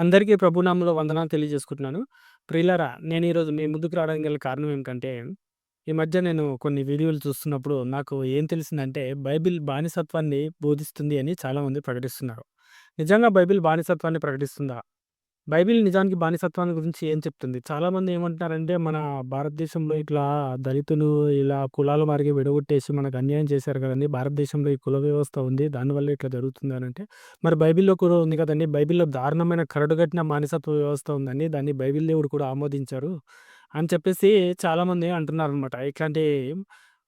అందరికీ ప్రభునామంలో వందనాలు తెలియజేసుకుంటున్నాను. ప్రియులారా, నేను ఈరోజు మీ ముందుకు రావడానికి గల కారణం ఏమిటంటే, ఈ మధ్య నేను కొన్ని వీడియోలు చూస్తున్నప్పుడు నాకు ఏం తెలిసిందంటే, బైబిల్ బానిసత్వాన్ని బోధిస్తుంది అని చాలామంది ప్రకటిస్తున్నారు. నిజంగా బైబిల్ బానిసత్వాన్ని ప్రకటిస్తుందా? బైబిల్ నిజానికి బానిసత్వాన్ని గురించి ఏం చెప్తుంది? చాలామంది ఏమంటున్నారంటే, మన భారతదేశంలో ఇట్లా దళితులు ఇలా కులాల వారికి విడగొట్టేసి మనకు అన్యాయం చేశారు కదండీ! భారతదేశంలో ఈ కుల వ్యవస్థ ఉంది. దానివల్ల ఇట్లా జరుగుతుంది అనంటే, మరి బైబిల్‌లో కూడా ఉంది కదండీ! బైబిల్‌లో దారుణమైన కరడుగట్టిన మానిసత్వ వ్యవస్థ ఉందండి. దాన్ని బైబిల్ దేవుడు కూడా ఆమోదించారు. అని చెప్పేసి చాలామంది అంటున్నారనమాట. ఇట్లాంటి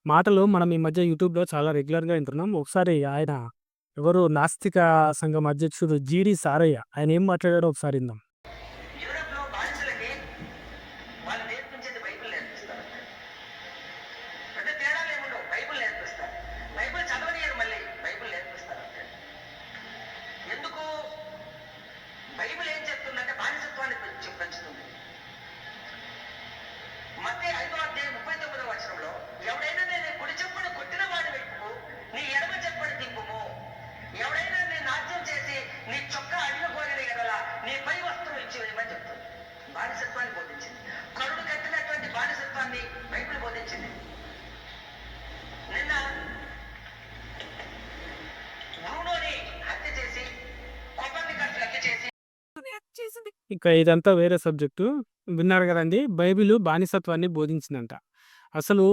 మాటలు మనం ఈ మధ్య యూట్యూబ్‌లో చాలా రెగ్యులర్‌గా వింటున్నాం. ఒకసారి ఆయన ఎవరు నాస్తిక సంఘం అధ్యక్షుడు జీడీ సారయ్య ఆయన ఏం మాట్లాడాడో ఒకసారి ఇందాం. ఇక ఇదంతా వేరే సబ్జెక్టు. విన్నారు కదండి బైబిలు బానిసత్వాన్ని బోధించిందంట. అసలు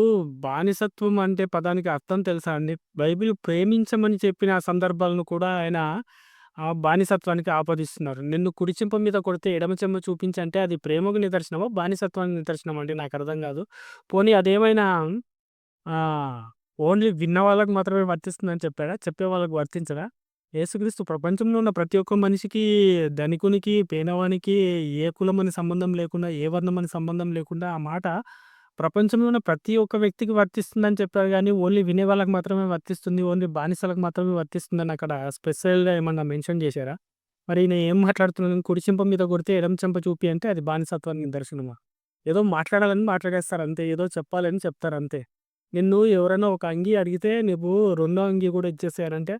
బానిసత్వం అంటే పదానికి అర్థం తెలుసా అండి? బైబిల్ ప్రేమించమని చెప్పిన సందర్భాలను కూడా ఆయన బానిసత్వానికి ఆపాదిస్తున్నారు. నిన్ను కుడిచింప మీద కొడితే ఎడమ చెమ్మ చూపించంటే అది ప్రేమకు నిదర్శనమో బానిసత్వానికి నిదర్శనం అండి? నాకు అర్థం కాదు పోనీ అదేమైనా ఓన్లీ విన్న వాళ్ళకి మాత్రమే వర్తిస్తుందని చెప్పాడా? చెప్పే వాళ్ళకి వర్తించదా? యేసుక్రీస్తు ప్రపంచంలో ఉన్న ప్రతి ఒక్క మనిషికి, ధనికునికి, పేదవానికి, ఏ కులమని సంబంధం లేకుండా, ఏ వర్ణమని సంబంధం లేకుండా ఆ మాట ప్రపంచంలో ఉన్న ప్రతి ఒక్క వ్యక్తికి వర్తిస్తుందని చెప్పారు గానీ, ఓన్లీ వినే వాళ్ళకి మాత్రమే వర్తిస్తుంది. ఓన్లీ బానిసలకు మాత్రమే వర్తిస్తుందని అక్కడ స్పెషల్‌గా ఏమన్నా మెన్షన్ చేశారా? మరి ఈయన ఏం మాట్లాడుతున్నాడు? కుడి చెంప మీద కొడితే ఎడమ చెంప చూపి అంటే అది బానిసత్వానికి నిదర్శనమా? ఏదో మాట్లాడాలని మాట్లాడేస్తారు అంతే. ఏదో చెప్పాలని చెప్తారంతే. నిన్ను ఎవరైనా ఒక అంగీ అడిగితే నువ్వు రెండో అంగీ కూడా ఇచ్చేసారంటే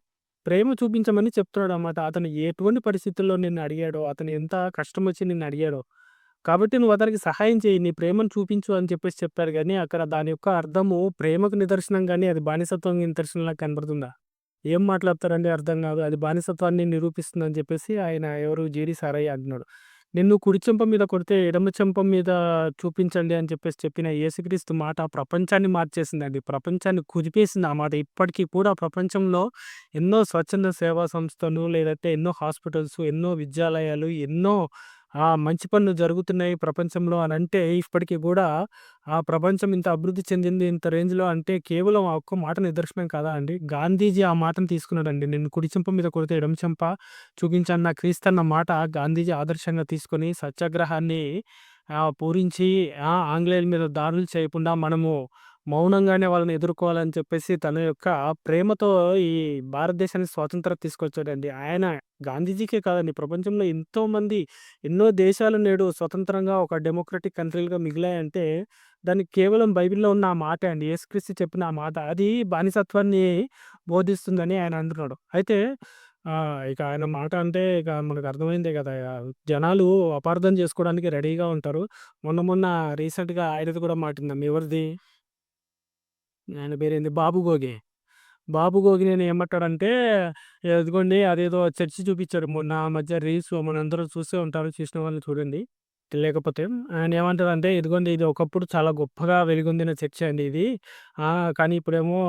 ప్రేమ చూపించమని చెప్తున్నాడు అన్నమాట అతను ఎటువంటి పరిస్థితుల్లో నిన్ను అడిగాడో, అతను ఎంత కష్టమొచ్చి నిన్ను అడిగాడో, కాబట్టి నువ్వు అతనికి సహాయం చేయి నీ ప్రేమను చూపించు అని చెప్పేసి చెప్పారు కానీ అక్కడ దాని యొక్క అర్థము ప్రేమకు నిదర్శనం కానీ అది బానిసత్వం నిదర్శనంలా కనబడుతుందా? ఏం మాట్లాడతారండి అర్థం కాదు. అది బానిసత్వాన్ని నిరూపిస్తుందని చెప్పేసి ఆయన ఎవరు జీడి సారయ్య అంటున్నాడు. నిన్ను కుడి చెంప మీద కొడితే ఎడమ చెంప మీద చూపించండి అని చెప్పేసి చెప్పిన యేసుక్రీస్తు మాట ప్రపంచాన్ని మార్చేసిందండి. ప్రపంచాన్ని కుదిపేసింది ఆ మాట. ఇప్పటికీ కూడా ప్రపంచంలో ఎన్నో స్వచ్ఛంద సేవా సంస్థలు లేదంటే ఎన్నో హాస్పిటల్స్, ఎన్నో విద్యాలయాలు, ఎన్నో ఆ! మంచి పనులు జరుగుతున్నాయి ప్రపంచంలో అనంటే ఇప్పటికి గూడా ఆ ప్రపంచం ఇంత అభివృద్ధి చెందింది ఇంత రేంజ్‌లో అంటే కేవలం ఆ ఒక్క మాట నిదర్శనం కాదా అండి? గాంధీజీ ఆ మాటను తీసుకున్నాడండి. నిన్ను కుడి చెంప మీద కొడితే ఎడమ చెంప చూపించన్న క్రీస్తన్న మాట గాంధీజీ ఆదర్శంగా తీసుకొని సత్యాగ్రహాన్ని ఆహ్, పూరించి ఆ! ఆంగ్లేయుల మీద దాడులు చేయకుండా మనము మౌనంగానే వాళ్ళని ఎదుర్కోవాలని చెప్పేసి తన యొక్క ప్రేమతో ఈ భారతదేశానికి స్వాతంత్రం తీసుకొచ్చాడండి. ఆయన గాంధీజీకే కాదండి ప్రపంచంలో ఎంతోమంది ఎన్నో దేశాలు నేడు స్వతంత్రంగా ఒక డెమోక్రటిక్ కంట్రీలుగా మిగిలాయంటే దానికి కేవలం బైబిల్‌లో ఉన్న ఆ మాట అండి. యేసుక్రీస్తు చెప్పిన ఆ మాట. అది బానిసత్వాన్ని బోధిస్తుందని ఆయన అంటున్నాడు. అయితే ఇక ఆయన మాట అంటే ఇక మనకు అర్థమైందే కదా జనాలు అపార్థం చేసుకోవడానికి రెడీగా ఉంటారు. మొన్న మొన్న రీసెంట్‌గా ఆయనది కూడా మాట ఎవరిది? ఆయన పేరేంది? బాబు గోగి. బాబు గోగి నేను ఏమంటాడంటే, ఎదుగుండి అదేదో చర్చి చూపించాడు మొన్న మధ్య రీల్స్ మనందరూ చూసే ఉంటారు. చూసిన వాళ్ళు చూడండి. లేకపోతే ఆయన ఏమంటారంటే ఇదిగోండి ఇది ఒకప్పుడు చాలా గొప్పగా వెలుగొందిన చర్చ అండి ఇది. ఆ! కానీ ఇప్పుడేమో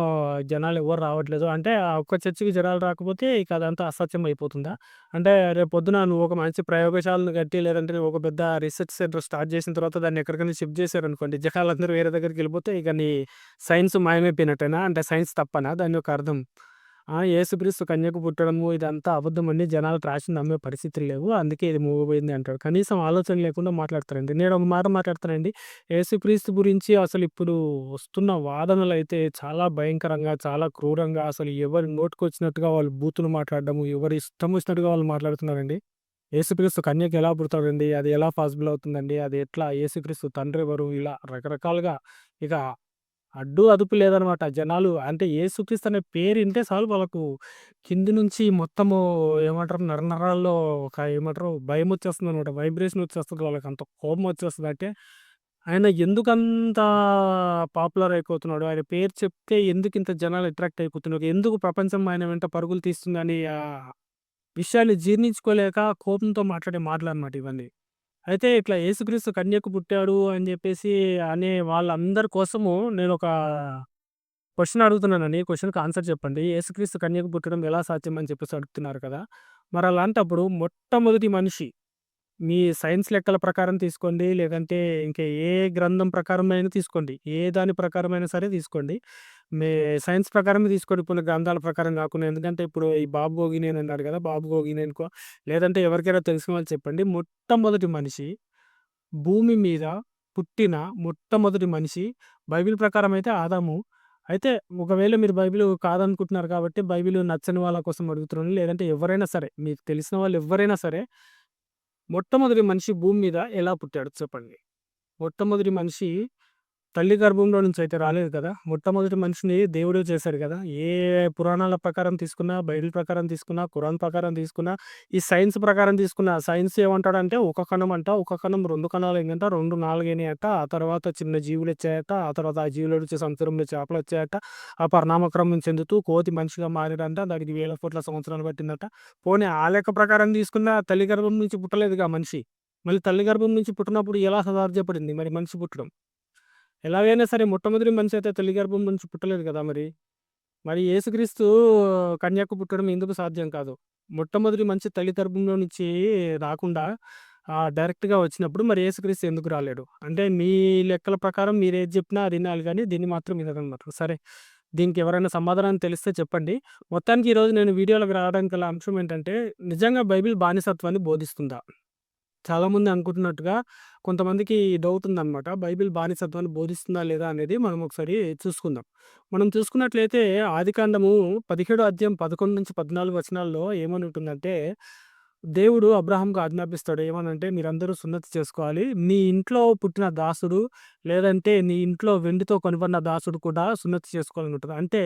జనాలు ఎవ్వరు రావట్లేదు. అంటే ఆ ఒక్క చర్చికి జనాలు రాకపోతే ఇక అదంతా అసత్యం అయిపోతుందా? అంటే రేపొద్దున నువ్వు ఒక మంచి ప్రయోగశాలను కట్టి లేదంటే నువ్వు ఒక పెద్ద రీసెర్చ్ సెంటర్ స్టార్ట్ చేసిన తర్వాత దాన్ని ఎక్కడికైనా షిఫ్ట్ చేశారనుకోండి. జనాలందరూ వేరే దగ్గరికెళ్ళిపోతే ఇక నీ సైన్స్ మాయమైపోయినట్టేనా? అంటే సైన్స్ తప్పనా దాని యొక్క అర్థం? ఆ! యేసుక్రీస్తు కన్యకు పుట్టడము ఇదంతా అబద్ధమని జనాలు రాసింది నమ్మే పరిస్థితులు లేవు. అందుకే ఇది మూగబోయింది అంటాడు. కనీసం ఆలోచన లేకుండా మాట్లాడతారండి. నేను ఒక మాట మాట్లాడతానండి. యేసుక్రీస్తు గురించి అసలు ఇప్పుడు వస్తున్న వాదనలు అయితే చాలా భయంకరంగా, చాలా క్రూరంగా అసలు ఎవరి నోటికొచ్చినట్టుగా వాళ్ళు బూతులు మాట్లాడడము, ఎవరి ఇష్టం వచ్చినట్టుగా వాళ్ళు మాట్లాడుతున్నారండి. యేసుక్రీస్తు కన్యకు ఎలా పుడతాడండి? అది ఎలా పాసిబుల్ అవుతుందండి? అది ఎట్లా? యేసుక్రీస్తు తండ్రెవరు? ఇలా రకరకాలుగా ఇక అడ్డు, అదుపు లేదనమాట. జనాలు అంటే ఏసుక్రీస్తు అనే పేరు వింటే చాలు వాళ్ళకు కింది నుంచి మొత్తము ఏమంటారు నరనరాల్లో ఒక ఏమంటారు భయం వచ్చేస్తుందనమాట వైబ్రేషన్ వచ్చేస్తుంది వాళ్ళకి. అంత కోపం వచ్చేస్తదంటే ఆయన ఎందుకంత పాపులర్ అయిపోతున్నాడు? ఆయన పేరు చెప్తే ఎందుకింత జనాలు అట్రాక్ట్ అయిపోతున్నారు? ఎందుకు ప్రపంచం ఆయన వెంట పరుగులు తీస్తుందని విషయాన్ని జీర్ణించుకోలేక కోపంతో మాట్లాడే మాటలనమాట ఇవన్నీ. అయితే ఇట్లా యేసుక్రీస్తు కన్యకు పుట్టాడు అని జెప్పేసి అనే వాళ్ళందరి కోసము నేనొక క్వెషన్ అడుగుతున్నానండి. ఈ క్వెషన్‌కి ఆన్సర్ చెప్పండి. యేసుక్రీస్తు కన్యకు పుట్టడం ఎలా సాధ్యం అని చెప్పేసి అడుగుతున్నారు కదా! మరి అలాంటప్పుడు మొట్టమొదటి మనిషి మీ సైన్స్ లెక్కల ప్రకారం తీసుకోండి. లేదంటే ఇంకా ఏ గ్రంథం ప్రకారమైనా తీసుకోండి. ఏ దాని ప్రకారమైనా సరే తీసుకోండి. మే సైన్స్ ప్రకారమే తీసుకోండి. ఇప్పుడు గ్రంథాల ప్రకారం కాకుండా. ఎందుకంటే ఇప్పుడు ఈ బాబు గోగినేని అన్నాడు కదా! బాబు గోగినేనికో లేదంటే ఎవరికైనా తెలిసిన వాళ్ళు చెప్పండి. మొట్టమొదటి మనిషి భూమి మీద పుట్టిన మొట్టమొదటి మనిషి బైబిల్ ప్రకారం అయితే ఆదాము. అయితే ఒకవేళ మీరు బైబిల్ కాదనుకుంటున్నారు కాబట్టి బైబిల్ నచ్చని వాళ్ళ కోసం అడుగుతున్నాను. లేదంటే ఎవరైనా సరే మీకు తెలిసిన వాళ్ళు ఎవరైనా సరే మొట్టమొదటి మనిషి భూమి మీద ఎలా పుట్టాడు చెప్పండి? మొట్టమొదటి మనిషి తల్లి గర్భంలో నుంచి అయితే రాలేదు కదా! మొట్టమొదటి మనిషిని దేవుడు చేశాడు కదా! ఏ పురాణాల ప్రకారం తీసుకున్నా, బైబిల్ ప్రకారం తీసుకున్నా, కురాన్ ప్రకారం తీసుకున్నా, ఈ సైన్స్ ప్రకారం తీసుకున్నా సైన్స్ ఏమంటాడంటే ఒక కణం అంట, ఒక కణం రెండు కణాలు ఏంటంట రెండు నాలుగైనాయట ఆ తర్వాత చిన్న జీవులు వచ్చాయట ఆ తర్వాత ఆ జీవుల సంవత్సరంలో చేపలు వచ్చాయట ఆ పరిణామక్రమం చెందుతూ కోతి మనిషిగా మారాడంట, దానికి వేల కోట్ల సంవత్సరాలు పట్టిందట. పోనీ ఆ లెక్క ప్రకారం తీసుకున్నా తల్లి గర్భం నుంచి పుట్టలేదుగా మనిషి. మళ్ళీ తల్లి గర్భం నుంచి పుట్టినప్పుడు ఎలా సాధ్యపడింది మరి మనిషి పుట్టడం? ఎలాగైనా సరే మొట్టమొదటి మనిషి అయితే తల్లి గర్భం నుంచి పుట్టలేదు కదా మరి. మరి యేసుక్రీస్తు కన్యకు పుట్టడం ఎందుకు సాధ్యం కాదు? మొట్టమొదటి మనిషి తల్లి గర్భంలో నుంచి రాకుండా డైరెక్ట్‌గా వచ్చినప్పుడు మరి యేసుక్రీస్తు ఎందుకు రాలేడు? అంటే మీ లెక్కల ప్రకారం మీరు ఏది చెప్పినా అది వినాలి కానీ దీన్ని మాత్రం వినదన్నమాట సరే దీనికి ఎవరైనా సమాధానం తెలిస్తే చెప్పండి. మొత్తానికి ఈరోజు నేను వీడియోలోకి రావడానికి గల అంశం ఏంటంటే నిజంగా బైబిల్ బానిసత్వాన్ని బోధిస్తుందా? చాలామంది అనుకుంటున్నట్టుగా కొంతమందికి డౌట్ ఉందనమాట. బైబిల్ బానిసత్వాన్ని బోధిస్తుందా లేదా అనేది మనం ఒకసారి చూసుకుందాం. మనం చూసుకున్నట్లయితే ఆదికాండము 17 అధ్యాయం 11-14 వచనాల్లో ఏమని ఉంటుందంటే దేవుడు అబ్రాహాంకు ఆజ్ఞాపిస్తాడు. ఏమనంటే మీరందరూ సున్నతి చేసుకోవాలి. నీ ఇంట్లో పుట్టిన దాసుడు లేదంటే నీ ఇంట్లో వెండితో కొనబడిన దాసుడు కూడా సున్నతి చేసుకోవాలని ఉంటుంది అంటే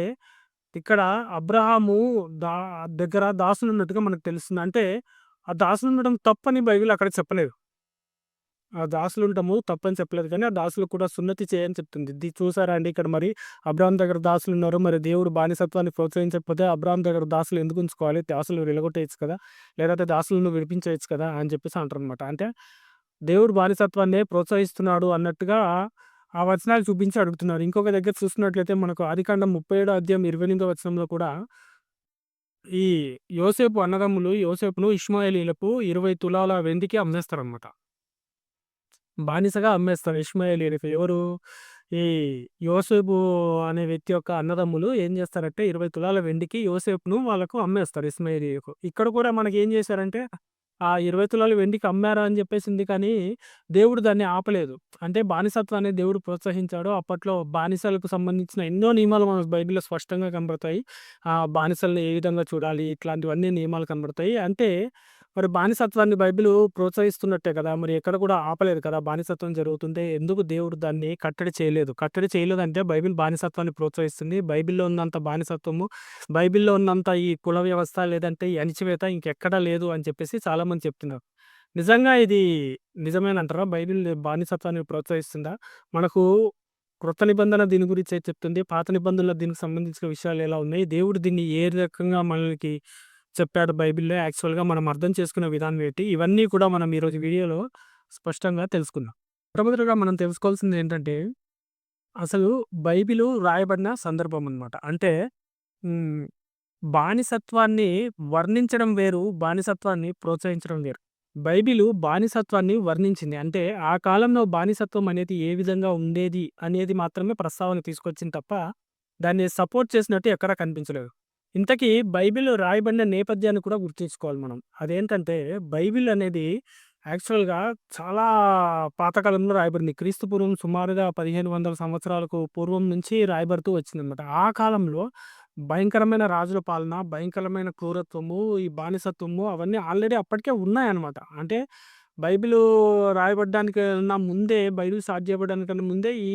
ఇక్కడ అబ్రహాము దా దగ్గర దాసులున్నట్టుగా మనకు తెలుస్తుంది. అంటే ఆ దాసులు ఉండడం తప్పని బైబిల్ అక్కడ చెప్పలేదు. ఆ దాసులుండటము తప్పని చెప్పలేదు కానీ, ఆ దాసులు కూడా సున్నతి చేయని చెప్తుంది. ఇది చూసారా అండి ఇక్కడ మరి అబ్రాహ్మ దగ్గర దాసులు ఉన్నారు మరి దేవుడు బానిసత్వాన్ని ప్రోత్సహించకపోతే అబ్రాహ్మ దగ్గర దాసులు ఎందుకు ఉంచుకోవాలి? దాసులు వెలగొట్టేయచ్చు కదా! లేదంటే దాసులను విడిపించవచ్చు కదా! అని చెప్పేసి అంటారనమాట. అంటే దేవుడు బానిసత్వాన్నే ప్రోత్సహిస్తున్నాడు అన్నట్టుగా ఆ వచనాలు చూపించి అడుగుతున్నారు. ఇంకొక దగ్గర చూసినట్లయితే మనకు ఆదికాండం 37 అధ్యాయం 28 వచనంలో కూడా ఈ యోసేపు అన్నదమ్ములు యోసేపును ఇష్మాయేలీయులకు 20 తులాల వెండికి అమ్మేస్తారనమాట. బానిసగా అమ్మేస్తారు ఇష్మాయేలీయులకి. ఎవరు? ఈ యోసేపు అనే వ్యక్తి యొక్క అన్నదమ్ములు ఏం చేస్తారంటే 20 తులాల వెండికి యోసేపును వాళ్ళకు అమ్మేస్తారు ఇస్మాయిలీలకు ఇక్కడ కూడా మనకి ఏం చేశారంటే ఆ ఇరవై తులాలు వెండికి అమ్మారా అని చెప్పేసింది కానీ, దేవుడు దాన్ని ఆపలేదు. అంటే బానిసత్వాన్ని దేవుడు ప్రోత్సహించాడు. అప్పట్లో బానిసలకు సంబంధించిన ఎన్నో నియమాలు మనకు బైబిల్‌లో స్పష్టంగా కనబడతాయి. ఆ బానిసల్ని ఏ విధంగా చూడాలి ఇట్లాంటివన్నీ నియమాలు కనబడతాయి. అంటే మరి బానిసత్వాన్ని బైబిల్ ప్రోత్సహిస్తున్నట్టే కదా! మరి ఎక్కడ కూడా ఆపలేదు కదా! బానిసత్వం జరుగుతుంటే ఎందుకు దేవుడు దాన్ని కట్టడి చేయలేదు? కట్టడి చేయలేదంటే బైబిల్ బానిసత్వాన్ని ప్రోత్సహిస్తుంది. బైబిల్‌లో ఉన్నంత బానిసత్వము, బైబిల్‌లో ఉన్నంత ఈ కుల వ్యవస్థ లేదంటే ఈ అణిచివేత ఇంకెక్కడా లేదు అని చెప్పేసి చాలామంది చెప్తున్నారు. నిజంగా ఇది నిజమేనంటారా? బైబిల్ బానిసత్వాన్ని ప్రోత్సహిస్తుందా? మనకు కృత నిబంధన దీని గురించి చెప్తుంది. పాత నిబంధనలో దీనికి సంబంధించిన విషయాలు ఎలా ఉన్నాయి? దేవుడు దీన్ని ఏ రకంగా మనకి చెప్పాడు బైబిల్‌లో యాక్చువల్‌గా మనం అర్థం చేసుకునే విధానం ఏంటి? ఇవన్నీ కూడా మనం ఈరోజు వీడియోలో స్పష్టంగా తెలుసుకుందాం. ప్రముఖంగా మనం తెలుసుకోవాల్సింది ఏంటంటే అసలు బైబిలు రాయబడిన సందర్భం అనమాట. అంటే బానిసత్వాన్ని వర్ణించడం వేరు, బానిసత్వాన్ని ప్రోత్సహించడం వేరు. బైబిలు బానిసత్వాన్ని వర్ణించింది. అంటే ఆ కాలంలో బానిసత్వం అనేది ఏ విధంగా ఉండేది అనేది మాత్రమే ప్రస్తావన తీసుకొచ్చింది తప్ప, దాన్ని సపోర్ట్ చేసినట్టు ఎక్కడా కనిపించలేదు. ఇంతకీ బైబిల్ రాయబడిన నేపథ్యాన్ని కూడా గుర్తుంచుకోవాలి మనం. అదేంటంటే బైబిల్ అనేది యాక్చువల్‌గా చాలా పాతకాలంలో రాయబడింది. క్రీస్తు పూర్వం సుమారుగా 1500 సంవత్సరాలకు పూర్వం నుంచి రాయబడుతూ వచ్చిందనమాట. ఆ కాలంలో భయంకరమైన రాజుల పాలన, భయంకరమైన క్రూరత్వము, ఈ బానిసత్వము అవన్నీ ఆల్రెడీ అప్పటికే ఉన్నాయన్నమాట. అంటే బైబిల్ రాయబడ్డానికన్నా ముందే, బైబిల్ స్టార్ట్ ముందే ఈ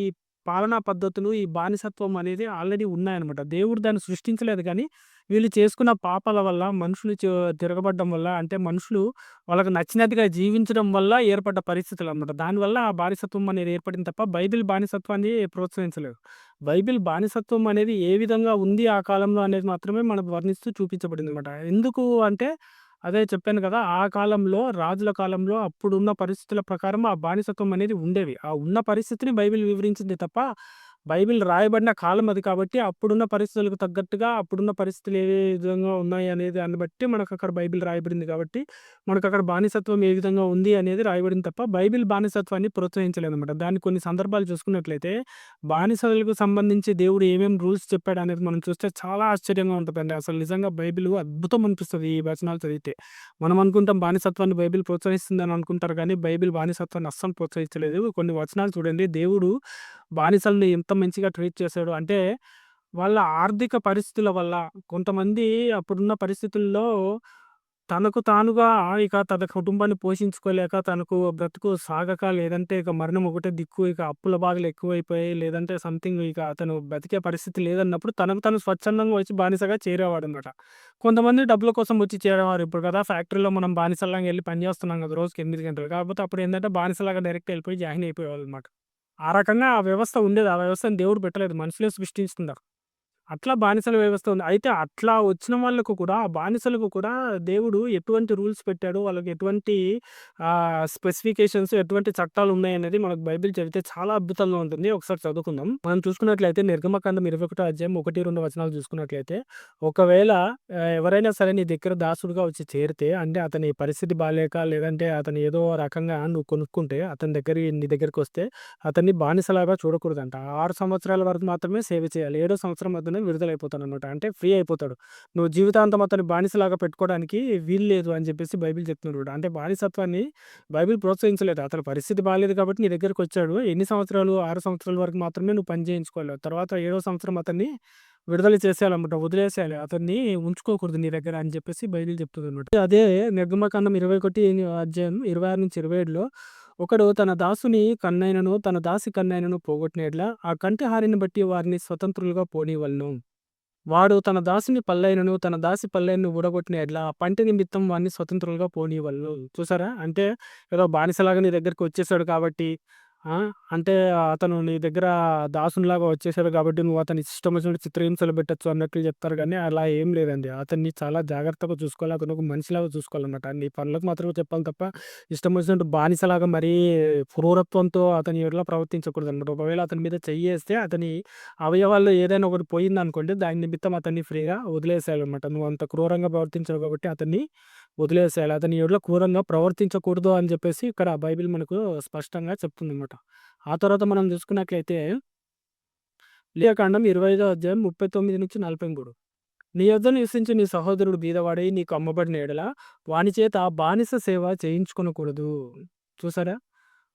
పాలనా పద్ధతులు, ఈ బానిసత్వం అనేది ఆల్రెడీ ఉన్నాయన్నమాట. దేవుడు దాన్ని సృష్టించలేదు కానీ, వీళ్ళు చేసుకున్న పాపాల వల్ల, మనుషులు తిరగబడడం వల్ల, అంటే మనుషులు వాళ్ళకి నచ్చినట్టుగా జీవించడం వల్ల ఏర్పడ్డ పరిస్థితులు అనమాట దానివల్ల ఆ బానిసత్వం అనేది ఏర్పడింది తప్ప, బైబిల్ బానిసత్వాన్ని ప్రోత్సహించలేదు. బైబిల్ బానిసత్వం అనేది ఏ విధంగా ఉంది ఆ కాలంలో అనేది మాత్రమే మనకు వర్ణిస్తూ చూపించబడింది అనమాట ఎందుకు అంటే, అదే చెప్పాను కదా! ఆ కాలంలో రాజుల కాలంలో అప్పుడున్న పరిస్థితుల ప్రకారం ఆ బానిసత్వం అనేది ఉండేవి. ఆ ఉన్న పరిస్థితిని బైబిల్ వివరించింది తప్ప, బైబిల్ రాయబడిన కాలం అది కాబట్టి, అప్పుడున్న పరిస్థితులకు తగ్గట్టుగా, అప్పుడున్న పరిస్థితులు ఏ విధంగా ఉన్నాయి అనేది దాన్ని బట్టి మనకు అక్కడ బైబిల్ రాయబడింది కాబట్టి, మనకు అక్కడ బానిసత్వం ఏ విధంగా ఉంది అనేది రాయబడింది తప్ప, బైబిల్ బానిసత్వాన్ని ప్రోత్సహించలేదన్నమాట. దాన్ని కొన్ని సందర్భాలు చూసుకున్నట్లయితే, బానిసలకు సంబంధించి దేవుడు ఏమేమి రూల్స్ చెప్పాడనేది మనం చూస్తే చాలా ఆశ్చర్యంగా ఉంటుందండి అసలు నిజంగా బైబిల్ అద్భుతం అనిపిస్తుంది ఈ వచనాలు చదివితే. మనం అనుకుంటాం బానిసత్వాన్ని బైబిల్ ప్రోత్సహిస్తుందని అనుకుంటారు కానీ, బైబిల్ బానిసత్వాన్ని అస్సలు ప్రోత్సహించలేదు. కొన్ని వచనాలు చూడండి. దేవుడు బానిసల్ని ఎంత మంచిగా ట్రీట్ చేశాడు అంటే, వాళ్ళ ఆర్థిక పరిస్థితుల వల్ల కొంతమంది అప్పుడున్న పరిస్థితుల్లో తనకు తానుగా ఇక తన కుటుంబాన్ని పోషించుకోలేక, తనకు బ్రతుకు సాగక, లేదంటే ఇక మరణం ఒకటే దిక్కు, ఇక అప్పుల బాధలు ఎక్కువైపోయాయి, లేదంటే సంథింగ్ ఇక అతను బ్రతికే పరిస్థితి లేదన్నప్పుడు, తనకు తను స్వచ్ఛందంగా వచ్చి బానిసగా చేరేవాడు అనమాట కొంతమంది డబ్బుల కోసం వచ్చి చేరేవారు. ఇప్పుడు కదా ఫ్యాక్టరీలో మనం బానిసలాగా వెళ్ళి పని చేస్తున్నాం కదా! రోజుకి ఎనిమిది గంటలు. కాకపోతే అప్పుడు ఏంటంటే బానిసలాగా డైరెక్ట్ వెళ్ళిపోయి జాయిన్ అయిపోయేవాళ్ళు అనమాట ఆ రకంగా ఆ వ్యవస్థ ఉండేది. ఆ వ్యవస్థను దేవుడు పెట్టలేదు. మనుషులే సృష్టించుకున్నారు. అట్లా బానిసల వ్యవస్థ ఉంది. అయితే అట్లా వచ్చిన వాళ్ళకు కూడా, ఆ బానిసలకు కూడా దేవుడు ఎటువంటి రూల్స్ పెట్టాడు, వాళ్ళకి ఎటువంటి ఆహ్, స్పెసిఫికేషన్స్, ఎటువంటి చట్టాలు ఉన్నాయనేది మనకు బైబిల్ చదివితే చాలా అద్భుతంగా ఉంటుంది. ఒకసారి చదువుకుందాం. మనం చూసుకున్నట్లయితే నిర్గమకాండం 21 అధ్యాయం 1, 2 వచనాలు చూసుకున్నట్లయితే, ఒకవేళ ఆహ్, ఎవరైనా సరే నీ దగ్గర దాసుడుగా వచ్చి చేరితే, అంటే అతని పరిస్థితి బాలేక, లేదంటే అతను ఏదో రకంగా నువ్వు కొనుక్కుంటే, అతని దగ్గర నీ దగ్గరికొస్తే, అతన్ని బానిసలాగా చూడకూడదంట. 6 సంవత్సరాల వరకు మాత్రమే సేవ చేయాలి. ఏడో సంవత్సరం మధ్యన విడుదలైపోతాడన్నమాట. అంటే ఫ్రీ అయిపోతాడు. నువ్వు జీవితాంతం అతని బానిసలాగా పెట్టుకోవడానికి వీలు లేదు అని చెప్పేసి బైబిల్ చెప్తున్నాడు అంటే బానిసత్వాన్ని బైబిల్ ప్రోత్సహించలేదు. అతని పరిస్థితి బాగాలేదు కాబట్టి నీ దగ్గరికొచ్చాడు. ఎన్ని సంవత్సరాలు? ఆరు సంవత్సరాల వరకు మాత్రమే నువ్వు పని చేయించుకోలేవు తర్వాత ఏడో సంవత్సరం అతన్ని విడుదల చేసేయాలన్నమాట. వదిలేసేయాలి. అతన్ని ఉంచుకోకూడదు నీ దగ్గర అని చెప్పేసి బైబిల్ చెప్తుందన్నమాట. అదే నిర్గమకాండం 21 అధ్యాయం 26-27లో ఒకడు తన దాసుని కన్నైనను, తన దాసి కన్నైనను పోగొట్టిన ఆ కంటిహారిని బట్టి వారిని స్వతంత్రులుగా పోనీవలను వాడు తన దాసుని పల్లైనను, తన దాసి పల్లైనను ఊడగొట్టిన యెడల, ఆ పంటి నిమిత్తం వారిని స్వతంత్రులుగా పోనీవలను చూసారా? అంటే ఏదో బానిసలాగా నీ దగ్గరికి వచ్చేసాడు కాబట్టి ఆ! అంటే అతను నీ దగ్గర దాసునిలాగా వచ్చేసాడు కాబట్టి, నువ్వు అతని ఇష్టం వచ్చినట్టు చిత్రహింసలు పెట్టొచ్చు అన్నట్లు చెప్తారు కానీ, అలా ఏం లేదండి. అతన్ని చాలా జాగ్రత్తగా చూసుకోవాలి. అతను ఒక మనిషిలాగా చూసుకోవాలన్నమాట. నీ పనులకు మాత్రమే చెప్పాలి తప్ప, ఇష్టం వచ్చినట్టు బానిసలాగా మరీ క్రూరత్వంతో అతని ఎడల ప్రవర్తించకూడదన్నమాట. ఒకవేళ అతని మీద చెయ్యేస్తే, అతని అవయవాల్లో ఏదైనా ఒకటి పోయిందనుకోండి, దాని నిమిత్తం అతన్ని ఫ్రీగా వదిలేసేయాలన్నమాట. నువ్వు అంత క్రూరంగా ప్రవర్తించావు కాబట్టి అతన్ని వదిలేసేయాలి. అతని ఎడల క్రూరంగా ప్రవర్తించకూడదు అని చెప్పేసి ఇక్కడ బైబిల్ మనకు స్పష్టంగా చెప్తుందన్నమాట. ఆ తర్వాత మనం చూసుకున్నట్లయితే లేఖాకాండం 25 అధ్యాయం 39-43 నీ యొద్ నివసించి నీ సహోదరుడు బీదవాడై నీకు అమ్మబడిన యెడల, వాని చేత బానిస సేవ చేయించుకొనకూడదు. చూసారా?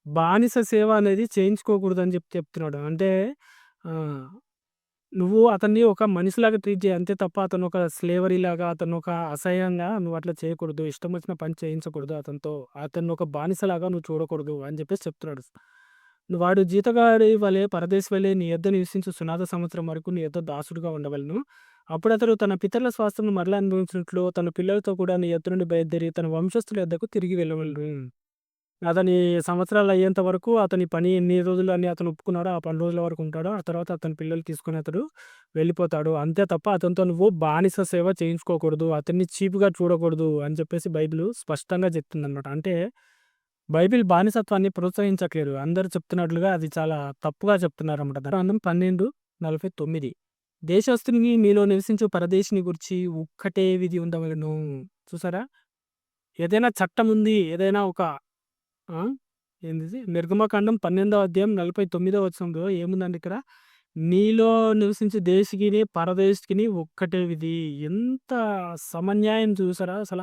బానిస సేవ అనేది చేయించుకోకూడదని చెప్పి చెప్తున్నాడు. అంటే నువ్వు అతన్ని ఒక మనిషిలాగా ట్రీట్ చేయి. అంతే తప్ప అతను ఒక స్లేవరీ లాగా అతను ఒక అసహ్యంగా నువ్వు అట్లా చేయకూడదు. ఇష్టం వచ్చిన పని చేయించకూడదు అతనితో. అతను ఒక బానిసలాగా నువ్వు చూడకూడదు అని చెప్పేసి చెప్తున్నాడు. వాడు జీతగారి వలె పరదేశి వలె నీ యొద్ద నివసించు సునాద సంవత్సరం వరకు నీ యొద్ద దాసుడుగా ఉండవలెను. అప్పుడతడు తన పితరుల స్వాస్థ్యం మరలా అనుభవించినట్లు, తన పిల్లలతో కూడా నీ యొద్ద నుండి బయలుదేరి తన వంశస్థుల యొద్దకు తిరిగి వెళ్ళవలను అతని సంవత్సరాలు అయ్యేంత వరకు అతని పని ఎన్ని రోజులు అని అతను ఒప్పుకున్నాడో, ఆ పని రోజుల వరకు ఉంటాడో, ఆ తర్వాత అతని పిల్లలు తీసుకుని అతడు వెళ్ళిపోతాడు. అంతే తప్ప అతనితో నువ్వు బానిస సేవ చేయించుకోకూడదు. అతన్ని చీప్‌గా చూడకూడదు అని చెప్పేసి బైబిల్ స్పష్టంగా చెప్తుందన్నమాట. అంటే బైబిల్ బానిసత్వాన్ని ప్రోత్సహించట్లేదు. అందరూ చెప్తున్నట్లుగా అది చాలా తప్పుగా చెప్తున్నారన్నమాట. గ్రంథం 12:49 దేశస్థునికి మీలో నివసించు పరదేశిని గూర్చి ఒక్కటే విధి ఉండవలను చూసారా? ఏదైనా చట్టం ఉంది. ఏదైనా ఒక ఆ! ఏందిది? నిర్గమకాండం 12వ అధ్యాయం 49వ వచనంలో ఏముందండి ఇక్కడ? నీలో నివసించే దేశికిని, పరదేశికిని ఒక్కటే విధి. ఎంత సమన్యాయం చూసారా అసల?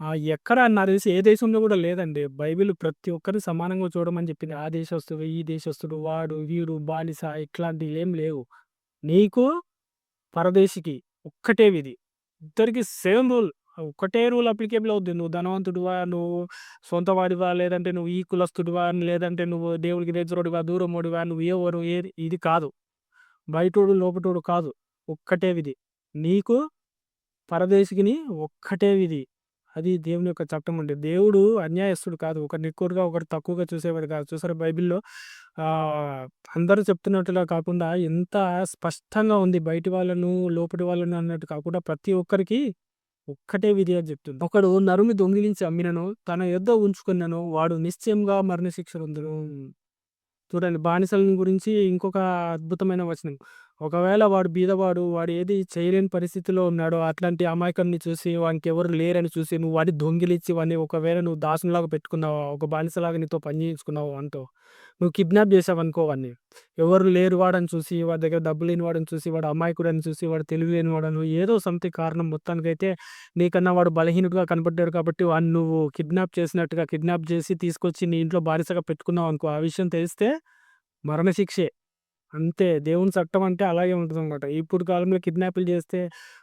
ఆహ్, ఎక్కడ నాకు తెలిసి ఏ దేశంలో కూడా లేదండి. బైబిల్ ప్రతి ఒక్కరిని సమానంగా చూడమని చెప్పింది. ఆ దేశస్తుడు, ఈ దేశస్తుడు, వాడు, వీడు, బానిస ఇట్లాంటివి ఏం లేవు. నీకు, పరదేశికి ఒక్కటే విధి. ఇద్దరికీ సేమ్ రూల్. ఒక్కటే రూల్ అప్లికేబుల్ అవుద్ది. నువ్వు ధనవంతుడివా, నువ్వు సొంత వాడివా, లేదంటే నువ్వు ఈ కులస్తుడివా, లేదంటే నువ్వు దేవుడికి దగ్గరోడివా, దూరమోడివా, నువ్వు ఎవరు ఏది ఇది కాదు. బయటోడు, లోపటోడు కాదు. ఒక్కటే విధి. నీకు, పరదేశికిని ఒక్కటే విధి. అది దేవుని యొక్క చట్టం అండి. దేవుడు అన్యాయస్తుడు కాదు. ఒకరిని ఎక్కువగా, ఒకరిని తక్కువగా చూసేవాడు కాదు. చూసారా బైబిల్‌లో ఆహ్, అందరూ చెప్తున్నట్టుగా కాకుండా ఎంత స్పష్టంగా ఉంది. బయటి వాళ్ళను, లోపటి వాళ్ళను అన్నట్టు కాకుండా ప్రతి ఒక్కరికి ఒక్కటే విధి అని చెప్తుంది. ఒకడు నరుని దొంగిలించి అమ్మినను, తన యొద్ద ఉంచుకొనినను వాడు నిశ్చయంగా మరణశిక్ష నొందును. చూడండి బానిసలను గురించి ఇంకొక అద్భుతమైన వచనం. ఒకవేళ వాడు బీదవాడు, వాడు ఏది చేయలేని పరిస్థితిలో ఉన్నాడో అట్లాంటి అమాయకాన్ని చూసి వానికి ఎవరు లేరని చూసి నువ్వు వాడిని దొంగిలిచ్చి వాడిని ఒకవేళ నువ్వు దాసునిలాగా పెట్టుకున్నావా, ఒక బానిసలాగా నీతో పని చేయించుకున్నావు నువ్వు కిడ్నాప్ చేసావనుకో వాడిని. ఎవరు లేరు వాడని చూసి, వాడి దగ్గర డబ్బు లేని వాడని చూసి, వాడు అమాయకుడని చూసి, వాడు తెలివి లేనివాడని ఏదో సంథింగ్ కారణం మొత్తానికైతే నీకన్నా వాడు బలహీనుడుగా కనపడ్డాడు కాబట్టి వాడిని నువ్వు కిడ్నాప్ చేసినట్టుగా కిడ్నాప్ చేసి తీసుకొచ్చి నీ ఇంట్లో బానిసగా పెట్టుకున్నావు అనుకో ఆ విషయం తెలిస్తే మరణశిక్షే. అంతే. దేవుని చట్టం అంటే అలాగే ఉంటదనమాట. ఇప్పుడు కాలంలో కిడ్నాపులు చేస్తే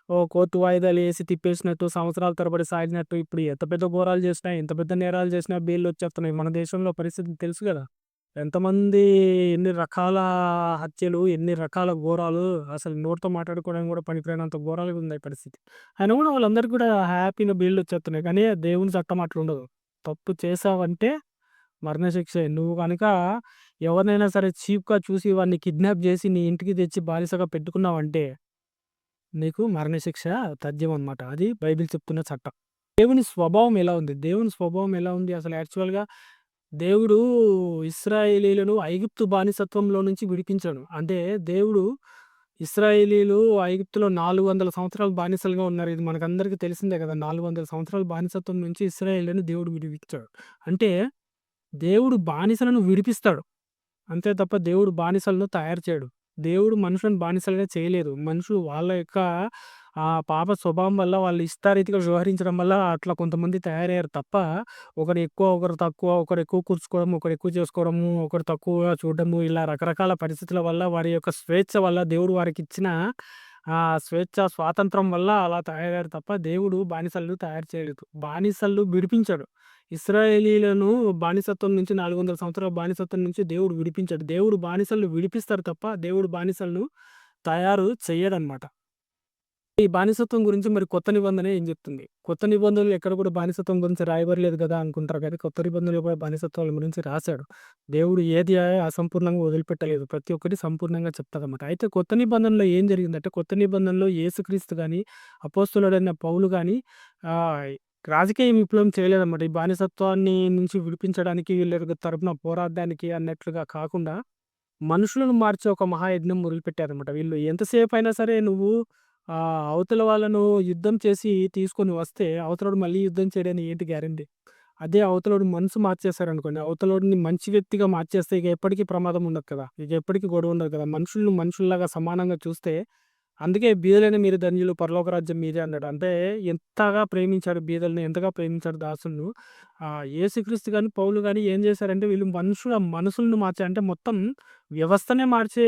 ఓహ్! కోర్టు వాయిదాలు ఏసి తిప్పేసినట్టు, సంవత్సరాల తరబడి సాగినట్టు ఇప్పుడు ఎంత పెద్ద ఘోరాలు చేసినా, ఎంత పెద్ద నేరాలు చేసినా బెయిల్‌లొచ్చేస్తున్నాయి. మన దేశంలో పరిస్థితి తెలుసు గదా! ఎంతమంది ఎన్ని రకాల హత్యలు, ఎన్ని రకాల ఘోరాలు అసలు నోటితో మాట్లాడుకోవడానికి కూడా పనికిరానంత ఘోరాలుగా ఉన్నాయి పరిస్థితి. అయినా కూడా వాళ్ళందరికీ కూడా హ్యాపీగా బెయిల్‌లొచ్చేస్తున్నాయి. కానీ దేవుని చట్టం అట్లుండదు. తప్పు చేశావంటే మరణశిక్షే. నువ్వు గనక ఎవరినైనా సరే చీప్‌గా చూసి వాడిని కిడ్నాప్ చేసి నీ ఇంటికి తెచ్చి బానిసగా పెట్టుకున్నావంటే నీకు మరణశిక్ష తథ్యం అనమాట. అది బైబిల్ చెప్తున్న చట్టం. దేవుని స్వభావం ఎలా ఉంది? దేవుని స్వభావం ఎలా ఉంది? అసలు యాక్చువల్‌గా దేవుడు ఇశ్రాయేలీయులను ఐగుప్తు బానిసత్వంలో నుంచి విడిపించాడు. అంటే దేవుడు ఇశ్రాయేలీయులు ఐగుప్తులో 400 సంవత్సరాలు బానిసలుగా ఉన్నారు. ఇది మనకందరికీ తెలిసిందే కదా! 400 సంవత్సరాల బానిసత్వం నుంచి ఇశ్రాయేలీయులను దేవుడు విడిపించాడు. అంటే దేవుడు బానిసలను విడిపిస్తాడు. అంతే తప్ప దేవుడు బానిసలను తయారు చేయడు. దేవుడు మనుషులను బానిసలుగా చేయలేదు. మనుషులు వాళ్ళ యొక్క ఆ పాప స్వభావం వల్ల వాళ్ళు ఇష్టారీతిగా వ్యవహరించడం వల్ల అట్లా కొంతమంది తయారయ్యారు తప్ప, ఒకరు ఎక్కువ, ఒకరు తక్కువ, ఒకరు ఎక్కువ కూర్చుకోవడం, ఒకరు ఎక్కువ చేసుకోవడము, ఒకరు తక్కువగా చూడడము, ఇలా రకరకాల పరిస్థితుల వల్ల వారి యొక్క స్వేచ్ఛ వల్ల దేవుడు వారికి ఇచ్చిన ఆ! స్వేచ్ఛ, స్వాతంత్రం వల్ల అలా తయారయ్యారు తప్ప దేవుడు బానిసలను తయారు చేయలేదు. బానిసలు విడిపించాడు. ఇశ్రాయేలీయులను బానిసత్వం నుంచి 400 సంవత్సరాల బానిసత్వం నుంచి దేవుడు విడిపించాడు. దేవుడు బానిసలను విడిపిస్తారు తప్ప దేవుడు బానిసలను తయారు చెయ్యడనమాట. ఈ బానిసత్వం గురించి మరి కొత్త నిబంధన ఏం చెప్తుంది? కొత్త నిబంధనలు ఎక్కడ కూడా బానిసత్వం గురించి రాయబడలేదు కదా అనుకుంటారు కానీ కొత్త నిబంధనలు కూడా బానిసత్వాల గురించి రాశాడు. దేవుడు ఏది అసంపూర్ణంగా వదిలిపెట్టలేదు. ప్రతి ఒక్కటి సంపూర్ణంగా చెప్తాదన్నమాట. అయితే కొత్త నిబంధనలో ఏం జరిగిందంటే కొత్త నిబంధనలో యేసుక్రీస్తు కానీ అపోస్తులుడైన పౌలు కానీ రాజకీయ విప్లవం చేయలేదన్నమాట. ఈ బానిసత్వాన్ని నుంచి విడిపించడానికి వీళ్ళ తరపున పోరాడడానికి అన్నట్లుగా కాకుండా మనుషులను మార్చే ఒక మహాయజ్ఞం మొదలుపెట్టారన్నమాట. వీళ్ళు ఎంతసేపు అయినా సరే నువ్వు ఆ అవతల వాళ్ళను యుద్ధం చేసి తీసుకొని వస్తే అవతలోడు మళ్ళీ యుద్ధం చేయడానికి ఏంటి గ్యారంటీ? అదే అవతలోడు మనసు మార్చేశారనుకోండి, అవతలోడిని మంచి వ్యక్తిగా మార్చేస్తే ఇక ఎప్పటికీ ప్రమాదం ఉండదు కదా! ఇక ఎప్పటికి గొడవ ఉండదు కదా! మనుషులను మనుషుల్లాగా సమానంగా చూస్తే అందుకే బీదలైన మీరు ధన్యులు పరలోక రాజ్యం మీదే అన్నాడు. అంటే ఎంతగా ప్రేమించాడు బీదలను, ఎంతగా ప్రేమించాడు దాసులను. ఏసుక్రీస్తు కానీ పౌలు కానీ ఏం చేశారంటే వీళ్ళు మనుషుల మనసులను మార్చే అంటే మొత్తం వ్యవస్థనే మార్చే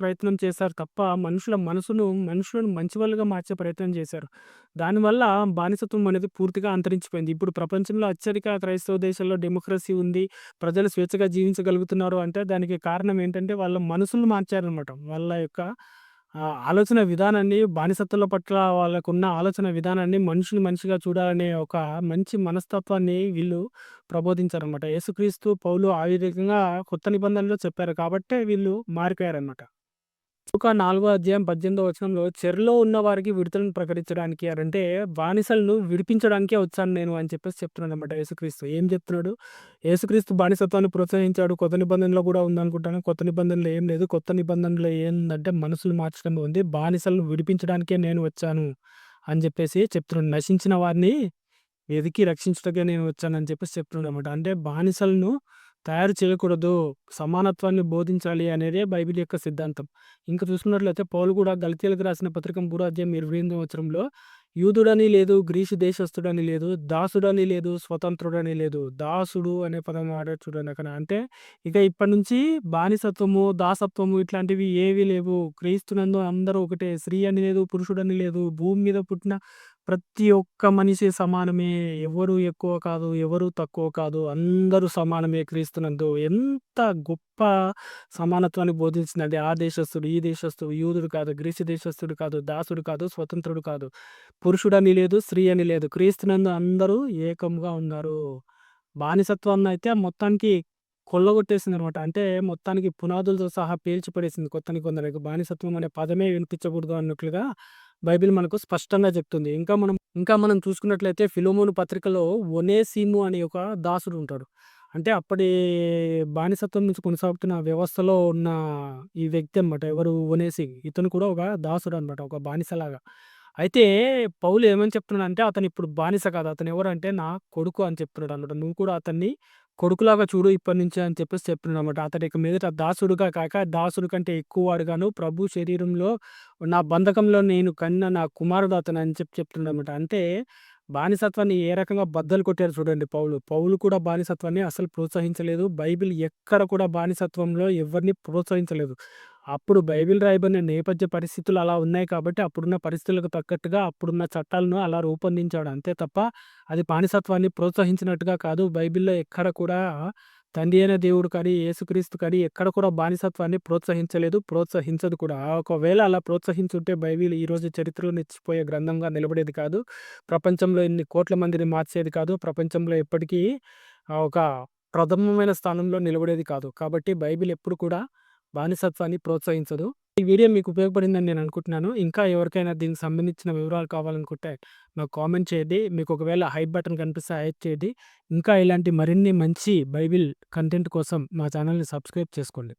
ప్రయత్నం చేశారు తప్ప మనుషుల మనసును మనుషులను మంచివాళ్ళుగా మార్చే ప్రయత్నం చేశారు. దానివల్ల బానిసత్వం అనేది పూర్తిగా అంతరించిపోయింది. ఇప్పుడు ప్రపంచంలో అత్యధిక క్రైస్తవ దేశాల్లో డెమోక్రసీ ఉంది. ప్రజలు స్వేచ్ఛగా జీవించగలుగుతున్నారు అంటే దానికి కారణం ఏంటంటే వాళ్ళ మనసులను మార్చారనమాట. వాళ్ళ యొక్క ఆలోచన విధానాన్ని బానిసత్వాల పట్ల వాళ్ళకున్న ఆలోచన విధానాన్ని మనిషిని మనిషిగా చూడాలనే ఒక మంచి మనస్తత్వాన్ని వీళ్ళు ప్రబోధించారనమాట. యేసుక్రీస్తు, పౌలు ఆ విధంగా కొత్త నిబంధనలో చెప్పారు కాబట్టే వీళ్ళు మారిపోయారనమాట. లూకా నాలుగో అధ్యాయం 18 వచనంలో చెరలో ఉన్న వారికి విడుదలను ప్రకటించడానికి అంటే బానిసలను విడిపించడానికే వచ్చాను నేను అని చెప్పేసి చెప్తున్నాడన్నమాట యేసుక్రీస్తు. ఏం చెప్తున్నాడు? యేసుక్రీస్తు బానిసత్వాన్ని ప్రోత్సహించాడు. కొత్త నిబంధనలో కూడా ఉందనుకుంటాను. కొత్త నిబంధనలో ఏం లేదు. కొత్త నిబంధనలో ఏందంటే మనసులు మార్చడం ఉంది. బానిసలను విడిపించడానికే నేను వచ్చాను అని చెప్పేసి చెప్తున్నాడు. నశించిన వారిని వెతికి రక్షించుటకే నేను వచ్చానని చెప్పేసి చెప్తున్నాడు అనమాట అంటే బానిసలను తయారు చేయకూడదు. సమానత్వాన్ని బోధించాలి అనేదే బైబిల్ యొక్క సిద్ధాంతం. ఇంకా చూసుకున్నట్లయితే పౌలు కూడా గలతీయులకు రాసిన పత్రిక 3 అధ్యాయం 28 వచనంలో యూదుడని లేదు, గ్రీసు దేశస్థుడని లేదు, దాసుడని లేదు, స్వతంత్రుడని లేదు. దాసుడు అనే పదం వాడాడు చూడండి అక్కడ. అంటే ఇక ఇప్పటి నుంచి బానిసత్వము, దాసత్వము ఇట్లాంటివి ఏవి లేవు. క్రీస్తునందు అందరూ ఒకటే. స్త్రీ అని లేదు, పురుషుడని లేదు. భూమి మీద పుట్టిన ప్రతి ఒక్క మనిషి సమానమే. ఎవరు ఎక్కువ కాదు. ఎవరు తక్కువ కాదు. అందరూ సమానమే క్రీస్తునందు. ఎంత గొప్ప సమానత్వాన్ని బోధించిందండి. ఆ దేశస్థుడు, ఈ దేశస్థుడు, యూదుడు కాదు, గ్రీసు దేశస్థుడు కాదు, దాసుడు కాదు, స్వతంత్రుడు కాదు. పురుషుడని లేదు, స్త్రీ అని లేదు. క్రీస్తునందు అందరూ ఏకంగా ఉన్నారు. బానిసత్వాన్ని అయితే మొత్తానికి కొల్లగొట్టేసిందనమాట. అంటే మొత్తానికి పునాదులతో సహా పేల్చి పడేసింది కొత్తని కొందరికి. బానిసత్వం అనే పదమే వినిపించకూడదు అన్నట్లుగా బైబిల్ మనకు స్పష్టంగా చెప్తుంది. ఇంకా మనం ఇంకా మనం చూసుకున్నట్లయితే ఫిలోమోను పత్రికలో ఒనేసిము అనే ఒక దాసుడు ఉంటాడు. అంటే అప్పటి బానిసత్వం నుంచి కొనసాగుతున్న వ్యవస్థలో ఉన్న ఈ వ్యక్తి అనమాట. ఎవరు ఒనేసి. ఇతను కూడా ఒక దాసుడు అనమాట ఒక బానిసలాగా. అయితే పౌలు ఏమని చెప్తున్నాడు అంటే అతను ఇప్పుడు బానిస కాదు. అతను ఎవరంటే నా కొడుకు అని చెప్తున్నాడు అనమాట నువ్వు కూడా అతన్ని కొడుకులాగా చూడు ఇప్పటినుంచి అని చెప్పేసి చెప్తున్నాడనమాట. అతడు ఇక మీదట దాసుడుగా కాక దాసుడు కంటే ఎక్కువ వాడుగాను ప్రభు శరీరంలో నా బంధకంలో నేను కన్న నా కుమారుడు అతను అని చెప్పి చెప్తున్నాడనమాట. అంటే బానిసత్వాన్ని ఏ రకంగా బద్దలు కొట్టారు చూడండి పౌలు. పౌలు కూడా బానిసత్వాన్ని అసలు ప్రోత్సహించలేదు. బైబిల్ ఎక్కడ కూడా బానిసత్వంలో ఎవరిని ప్రోత్సహించలేదు. అప్పుడు బైబిల్ రాయబడిన నేపథ్య పరిస్థితులు అలా ఉన్నాయి కాబట్టి అప్పుడున్న పరిస్థితులకు తగ్గట్టుగా అప్పుడున్న చట్టాలను అలా రూపొందించాడు. అంతే తప్ప అది బానిసత్వాన్ని ప్రోత్సహించినట్టుగా కాదు. బైబిల్‌లో ఎక్కడ కూడా తండ్రి అయిన దేవుడు కానీ, యేసుక్రీస్తు కానీ ఎక్కడ కూడా బానిసత్వాన్ని ప్రోత్సహించలేదు. ప్రోత్సహించదు కూడా. ఒకవేళ అలా ప్రోత్సహించుంటే బైబిల్ ఈరోజు చరిత్రలో నిలిచిపోయే గ్రంథంగా నిలబడేది కాదు. ప్రపంచంలో ఇన్ని కోట్ల మందిని మార్చేది కాదు. ప్రపంచంలో ఎప్పటికీ ఒక ప్రథమమైన స్థానంలో నిలబడేది కాదు. కాబట్టి బైబిల్ ఎప్పుడు కూడా బానిసత్వాన్ని ప్రోత్సహించదు. ఈ వీడియో మీకు ఉపయోగపడిందని నేను అనుకుంటున్నాను. ఇంకా ఎవరికైనా దీనికి సంబంధించిన వివరాలు కావాలనుకుంటే నాకు కామెంట్ చేయండి. మీకు ఒకవేళ హైప్ బటన్ కనిపిస్తే హైప్ చేయండి. ఇంకా ఇలాంటి మరిన్ని మంచి బైబిల్ కంటెంట్ కోసం మా ఛానల్‌ని సబ్స్క్రైబ్ చేసుకోండి.